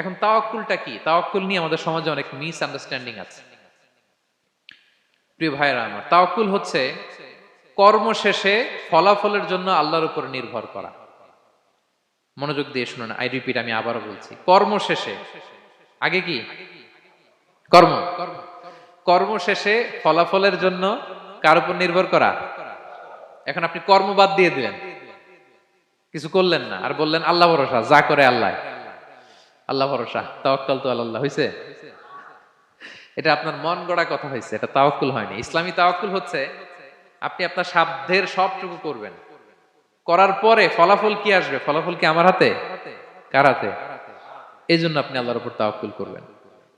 এখন তাওয়াক্কুলটা কি? তাওয়াক্কুল নিয়ে আমাদের সমাজে অনেক মিস আন্ডারস্ট্যান্ডিং আছে। প্রিয় ভাইরা আমার, তাওয়াক্কুল হচ্ছে কর্ম শেষে ফলাফলের জন্য আল্লাহর উপর নির্ভর করা। মনোযোগ দিয়ে শুনুন আই রিপিট আমি আবারও বলছি। কর্ম শেষে আগে কি? কর্ম। কর্ম শেষে ফলাফলের জন্য কার উপর নির্ভর করা? এখন আপনি কর্ম বাদ দিয়ে দিলেন। কিছু করলেন না, আর বললেন, আল্লাহ ভরসা, যা করে আল্লাহ। আল্লাহ ভরসা, তাওয়াক্কাল তো আল্লাহ হয়েছে এটা আপনার মন গড়া কথা হয়েছে এটা তাওয়াক্কুল হয়নি। ইসলামী তাওয়াক্কুল হচ্ছে, আপনি আপনার সাধ্যের সবটুকু করবেন। করার পরে ফলাফল কি আসবে? ফলাফল কি আমার হাতে? কার হাতে? এই জন্য আপনি আল্লাহর উপর তাওয়াক্কুল করবেন।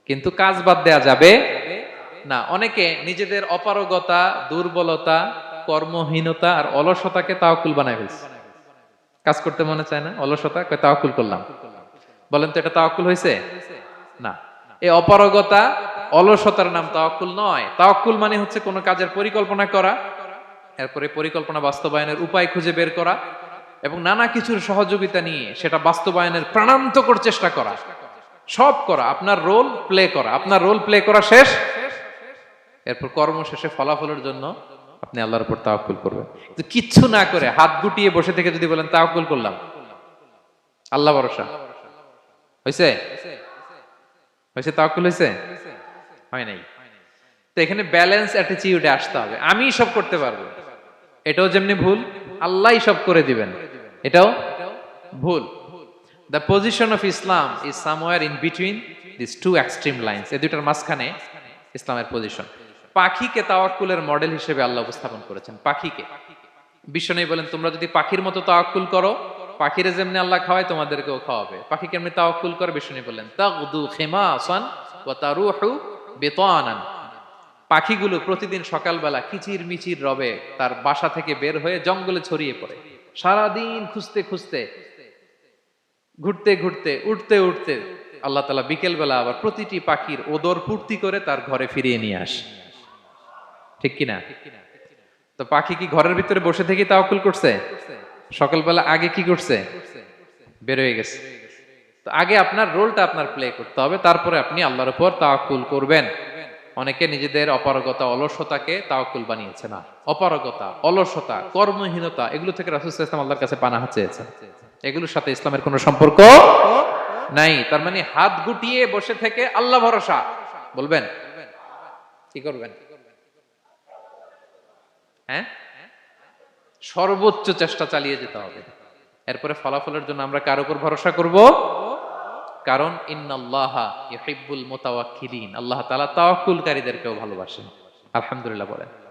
কিন্তু কাজ বাদ দেয়া যাবে না। অনেকে নিজেদের অপারগতা, দুর্বলতা, কর্মহীনতা আর অলসতাকে তাওয়াক্কুল বানায় ফেলছে। কাজ করতে মনে চায় না? অলসতা? তাওয়াক্কুল করলাম। বলেন তো এটা তাওয়াক্কুল হয়েছে? না। এই অপারগতা, অলসতার নাম তাওয়াক্কুল নয়। তাওয়াক্কুল মানে হচ্ছে কোনো কাজের পরিকল্পনা করা, এরপরে পরিকল্পনা বাস্তবায়নের উপায় খুঁজে বের করা এবং নানা কিছুর সহযোগিতা নিয়ে সেটা বাস্তবায়নের প্রাণান্তকর চেষ্টা করা। সব করা, আপনার রোল প্লে করা। আপনার রোল প্লে করা শেষ। এরপর কর্ম শেষে ফলাফলের জন্য আপনি আল্লাহর উপর তাওয়াক্কুল করবেন। কিচ্ছু না করে হাত গুটিয়ে বসে থেকে যদি বলেন তাওয়াক্কুল করলাম। আল্লাহ ভরসা। হয়েছে হয়েছে তাওয়াক্কুল হয়েছে হয় নাই। তো এখানে ব্যালেন্স অ্যাটিটিউডে আসতে হবে। আমি সব করতে পারব। এটাও যেমনি ভুল আল্লাহ সব করে দিবেন। এটাও ভুল। The position of Islam is somewhere in between this two extreme lines এই দুইটার মাঝখানে ইসলামের পজিশন পাখিকে তাওয়াক্কুলের মডেল হিসেবে আল্লাহ উপস্থাপন করেছেন। পাখিকে। বিশ্বনবী বলেন, তোমরা যদি পাখির মতো তাওয়াক্কুল করো পাখিরে যেমনি আল্লাহ খাওয়ায়, তোমাদেরকেও খাওয়াবে। পাখি কেমনি তাওয়াক্কুল করে? বিশ্বনবী বললেন, তাগদু ওয়া তারুহু বিতানান। পাখিগুলো প্রতিদিন সকালবেলা কিচির মিচির রবে তার বাসা থেকে বের হয়ে জঙ্গলে ছড়িয়ে পড়ে। সারাদিন খুঁজতে খুঁজতে, ঘুরতে ঘুরতে, উঠতে উঠতে আল্লাহ তালা বিকেল বেলা আবার প্রতিটি পাখির ওদর পূর্তি করে তার ঘরে ফিরিয়ে নিয়ে আসে। ঠিক কিনা? তো পাখি কি ঘরের ভিতরে বসে থেকে তাওকুল করছে? সকালবেলা আগে কি করছে? বের হয়ে গেছে। তো আগে আপনার রোলটা আপনার প্লে করতে হবে, তারপরে আপনি আল্লাহর উপর তাওয়াক্কুল করবেন। অনেকে নিজেদের অপারগতা, অলসতাকে তাওয়াক্কুল বানিয়েছে না। অপারগতা, অলসতা, কর্মহীনতা, এগুলো থেকে রাসুল ইসলাম আল্লাহর কাছে পানাহা চেয়েছেন। এগুলোর সাথে ইসলামের কোনো সম্পর্ক নাই। তার মানে হাত গুটিয়ে বসে থেকে আল্লাহ ভরসা। বলবেন? কি করবেন? হ্যাঁ? সর্বোচ্চ চেষ্টা চালিয়ে যেতে হবে। এরপরে ফলাফলের জন্য আমরা কার উপর ভরসা করব? কারণ ইন্নাল্লাহা মুতাওয়াক্কিলিন। আল্লাহ তাআলা তাওয়াক্কুলকারীদেরকেও ভালোবাসেন। আলহামদুলিল্লাহ বলেন।